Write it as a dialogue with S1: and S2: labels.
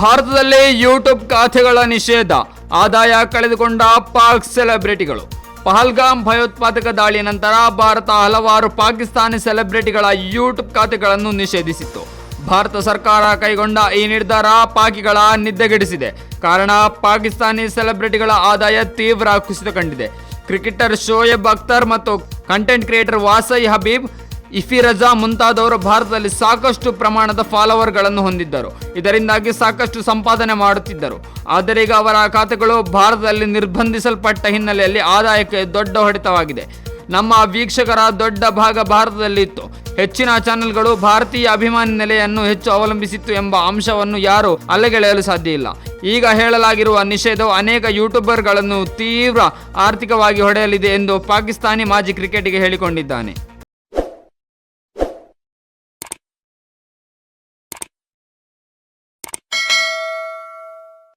S1: ಭಾರತದಲ್ಲಿ ಯೂಟ್ಯೂಬ್ ಖಾತೆಗಳ ನಿಷೇಧ. ಆದಾಯ ಕಳೆದುಕೊಂಡ ಪಾಕ್ ಸೆಲೆಬ್ರಿಟಿಗಳು. ಪಹಲ್ಗಾಮ್ ಭಯೋತ್ಪಾದಕ ದಾಳಿಯ ನಂತರ ಭಾರತ ಹಲವಾರು ಪಾಕಿಸ್ತಾನಿ ಸೆಲೆಬ್ರಿಟಿಗಳ ಯೂಟ್ಯೂಬ್ ಖಾತೆಗಳನ್ನು ನಿಷೇಧಿಸಿತ್ತು. ಭಾರತ ಸರ್ಕಾರ ಕೈಗೊಂಡ ಈ ನಿರ್ಧಾರ ಪಾಕಿಗಳ ನಿದ್ದೆಗೆಡಿಸಿದೆ. ಕಾರಣ ಪಾಕಿಸ್ತಾನಿ ಸೆಲೆಬ್ರಿಟಿಗಳ ಆದಾಯ ತೀವ್ರ ಕುಸಿತ ಕಂಡಿದೆ. ಕ್ರಿಕೆಟರ್ ಶೋಯಬ್ ಅಖ್ತರ್ ಮತ್ತು ಕಂಟೆಂಟ್ ಕ್ರಿಯೇಟರ್ ವಾಸೈ ಹಬೀಬ್ ಇಫಿ ರಜಾ ಮುಂತಾದವರು ಭಾರತದಲ್ಲಿ ಸಾಕಷ್ಟು ಪ್ರಮಾಣದ ಫಾಲೋವರ್ಗಳನ್ನು ಹೊಂದಿದ್ದರು. ಇದರಿಂದಾಗಿ ಸಾಕಷ್ಟು ಸಂಪಾದನೆ ಮಾಡುತ್ತಿದ್ದರು. ಆದರೆ ಈಗ ಅವರ ಖಾತೆಗಳು ಭಾರತದಲ್ಲಿ ನಿರ್ಬಂಧಿಸಲ್ಪಟ್ಟ ಹಿನ್ನೆಲೆಯಲ್ಲಿ ಆದಾಯಕ್ಕೆ ದೊಡ್ಡ ಹೊಡೆತವಾಗಿದೆ. ನಮ್ಮ ವೀಕ್ಷಕರ ದೊಡ್ಡ ಭಾಗ ಭಾರತದಲ್ಲಿ ಇತ್ತು. ಹೆಚ್ಚಿನ ಚಾನೆಲ್ಗಳು ಭಾರತೀಯ ಅಭಿಮಾನಿ ನೆಲೆಯನ್ನು ಹೆಚ್ಚು ಅವಲಂಬಿಸಿತ್ತು ಎಂಬ ಅಂಶವನ್ನು ಯಾರು ಅಲ್ಲಗೆಳೆಯಲು ಸಾಧ್ಯ ಇಲ್ಲ. ಈಗ ಹೇಳಲಾಗಿರುವ ನಿಷೇಧವು ಅನೇಕ ಯೂಟ್ಯೂಬರ್ಗಳನ್ನು ತೀವ್ರ ಆರ್ಥಿಕವಾಗಿ ಹೊಡೆಯಲಿದೆ ಎಂದು ಪಾಕಿಸ್ತಾನಿ ಮಾಜಿ ಕ್ರಿಕೆಟಿಗೆ ಹೇಳಿಕೊಂಡಿದ್ದಾನೆ.